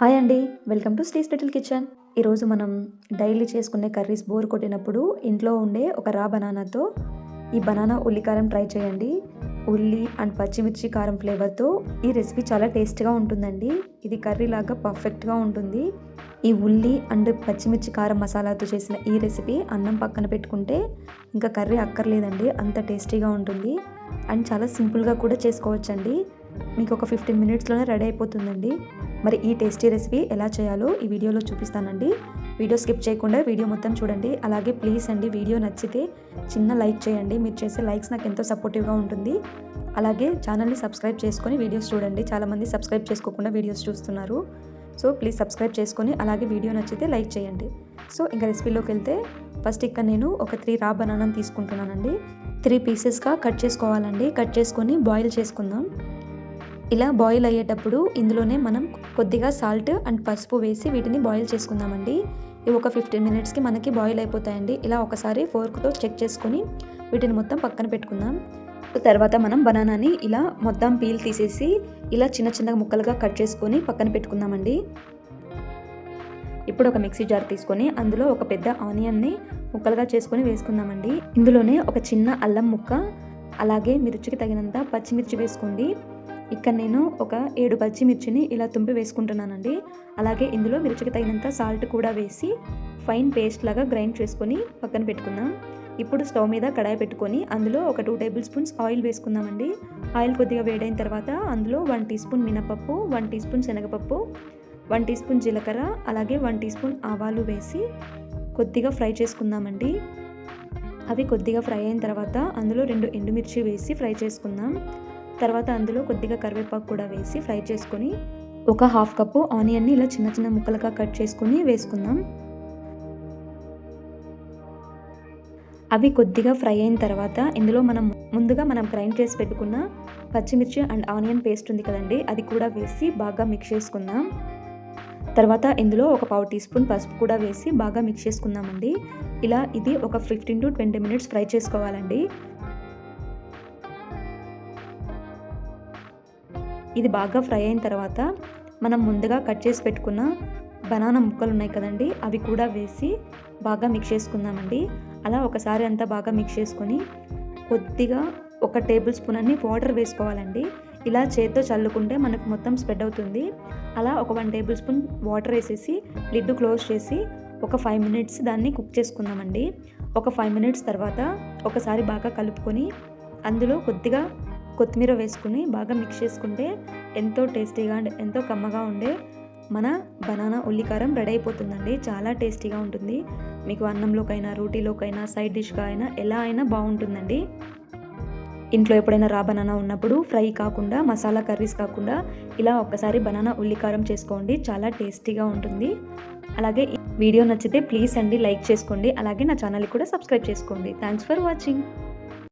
Hi అండి. Welcome to Stay's little kitchen. ఈరోజు మనం డైలీ చేసుకునే కర్రీస్ బోర్ కొట్టినప్పుడు ఇంట్లో ఉండే ఒక రా బనానాతో ఈ బనానా ఉల్లి కారం ట్రై చేయండి. ఉల్లి అండ్ పచ్చిమిర్చి కారం ఫ్లేవర్తో ఈ రెసిపీ చాలా టేస్ట్గా ఉంటుందండి. ఇది కర్రీ లాగా పర్ఫెక్ట్గా ఉంటుంది. ఈ ఉల్లి అండ్ పచ్చిమిర్చి కారం మసాలాతో చేసిన ఈ రెసిపీ అన్నం పక్కన పెట్టుకుంటే ఇంకా కర్రీ అక్కర్లేదండి. అంత టేస్టీగా ఉంటుంది. అండ్ చాలా సింపుల్గా కూడా చేసుకోవచ్చండి. మీకు ఒక ఫిఫ్టీన్ మినిట్స్లోనే రెడీ అయిపోతుందండి. మరి ఈ టేస్టీ రెసిపీ ఎలా చేయాలో ఈ వీడియోలో చూపిస్తానండి. వీడియో స్కిప్ చేయకుండా వీడియో మొత్తం చూడండి. అలాగే ప్లీజ్ అండి వీడియో నచ్చితే చిన్న లైక్ చేయండి. మీరు చేసే లైక్స్ నాకు ఎంతో సపోర్టివ్గా ఉంటుంది. అలాగే ఛానల్ని సబ్స్క్రైబ్ చేసుకొని వీడియోస్ చూడండి. చాలామంది సబ్స్క్రైబ్ చేసుకోకుండా వీడియోస్ చూస్తున్నారు. సో ప్లీజ్ సబ్స్క్రైబ్ చేసుకొని అలాగే వీడియో నచ్చితే లైక్ చేయండి. సో ఇంకా రెసిపీలోకి వెళ్తే ఫస్ట్ ఇక్కడ నేను ఒక త్రీ రా బనానా తీసుకుంటున్నానండి. త్రీ పీసెస్గా కట్ చేసుకోవాలండి. కట్ చేసుకొని బాయిల్ చేసుకుందాం. ఇలా బాయిల్ అయ్యేటప్పుడు ఇందులోనే మనం కొద్దిగా సాల్ట్ అండ్ పసుపు వేసి వీటిని బాయిల్ చేసుకుందామండి. ఇవి ఒక ఫిఫ్టీన్ మినిట్స్కి మనకి బాయిల్ అయిపోతాయండి. ఇలా ఒకసారి ఫోర్క్తో చెక్ చేసుకొని వీటిని మొత్తం పక్కన పెట్టుకుందాం. తర్వాత మనం బనానాని ఇలా మొత్తం పీల్ తీసేసి ఇలా చిన్న చిన్న ముక్కలుగా కట్ చేసుకొని పక్కన పెట్టుకుందామండి. ఇప్పుడు ఒక మిక్సీ జార్ తీసుకొని అందులో ఒక పెద్ద ఆనియన్ని ముక్కలుగా చేసుకొని వేసుకుందామండి. ఇందులోనే ఒక చిన్న అల్లం ముక్క అలాగే మిర్చికి తగినంత పచ్చిమిర్చి వేసుకోండి. ఇక్కడ నేను ఒక ఏడు పచ్చిమిర్చిని ఇలా తుంపి వేసుకుంటున్నానండి. అలాగే ఇందులో మిర్చికి తగినంత సాల్ట్ కూడా వేసి ఫైన్ పేస్ట్ లాగా గ్రైండ్ చేసుకొని పక్కన పెట్టుకుందాం ఇప్పుడు స్టవ్ మీద కడాయి పెట్టుకొని అందులో ఒక టూ టేబుల్ స్పూన్స్ ఆయిల్ వేసుకుందామండి. ఆయిల్ కొద్దిగా వేడైన తర్వాత అందులో వన్ టీ స్పూన్ మినపప్పు వన్ టీ స్పూన్ శనగపప్పు వన్ టీ స్పూన్ జీలకర్ర అలాగే వన్ టీ స్పూన్ ఆవాలు వేసి కొద్దిగా ఫ్రై చేసుకుందామండి. అవి కొద్దిగా ఫ్రై అయిన తర్వాత అందులో రెండు ఎండుమిర్చి వేసి ఫ్రై చేసుకుందాం. తర్వాత అందులో కొద్దిగా కరివేపాకు కూడా వేసి ఫ్రై చేసుకొని ఒక హాఫ్ కప్పు ఆనియన్ని ఇలా చిన్న చిన్న ముక్కలుగా కట్ చేసుకొని వేసుకుందాం. అవి కొద్దిగా ఫ్రై అయిన తర్వాత ఇందులో మనం ముందుగా మనం గ్రైండ్ చేసి పెట్టుకున్న పచ్చిమిర్చి అండ్ ఆనియన్ పేస్ట్ ఉంది కదండి అది కూడా వేసి బాగా మిక్స్ చేసుకుందాం. తర్వాత ఇందులో ఒక పావు టీ స్పూన్ పసుపు కూడా వేసి బాగా మిక్స్ చేసుకుందామండి. ఇలా ఇది ఒక fifteen to twenty minutes fry చేసుకోవాలండి. ఇది బాగా ఫ్రై అయిన తర్వాత మనం ముందుగా కట్ చేసి పెట్టుకున్న బనానా ముక్కలు ఉన్నాయి కదండి అవి కూడా వేసి బాగా మిక్స్ చేసుకుందామండి. అలా ఒకసారి అంతా బాగా మిక్స్ చేసుకొని కొద్దిగా ఒక టేబుల్ స్పూన్ అన్ని వాటర్ వేసుకోవాలండి. ఇలా చేత్తో చల్లుకుంటే మనకు మొత్తం స్ప్రెడ్ అవుతుంది. అలా ఒక వన్ టేబుల్ స్పూన్ వాటర్ వేసేసి లిడ్ క్లోజ్ చేసి ఒక ఫైవ్ మినిట్స్ దాన్ని కుక్ చేసుకుందామండి. ఒక ఫైవ్ మినిట్స్ తర్వాత ఒకసారి బాగా కలుపుకొని అందులో కొద్దిగా కొత్తిమీర వేసుకుని బాగా మిక్స్ చేసుకుంటే ఎంతో టేస్టీగా ఎంతో కమ్మగా ఉండే మన బనానా ఉల్లికారం రెడీ అయిపోతుందండి. చాలా టేస్టీగా ఉంటుంది. మీకు అన్నంలోకైనా రోటీలోకైనా సైడ్ డిష్గా అయినా ఎలా అయినా బాగుంటుందండి. ఇంట్లో ఎప్పుడైనా రా బనానా ఉన్నప్పుడు ఫ్రై కాకుండా మసాలా కర్రీస్ కాకుండా ఇలా ఒక్కసారి బనానా ఉల్లికారం చేసుకోండి. చాలా టేస్టీగా ఉంటుంది. అలాగే వీడియో నచ్చితే ప్లీజ్ అండి లైక్ చేసుకోండి. అలాగే నా ఛానల్ కూడా సబ్స్క్రైబ్ చేసుకోండి. Thanks for watching.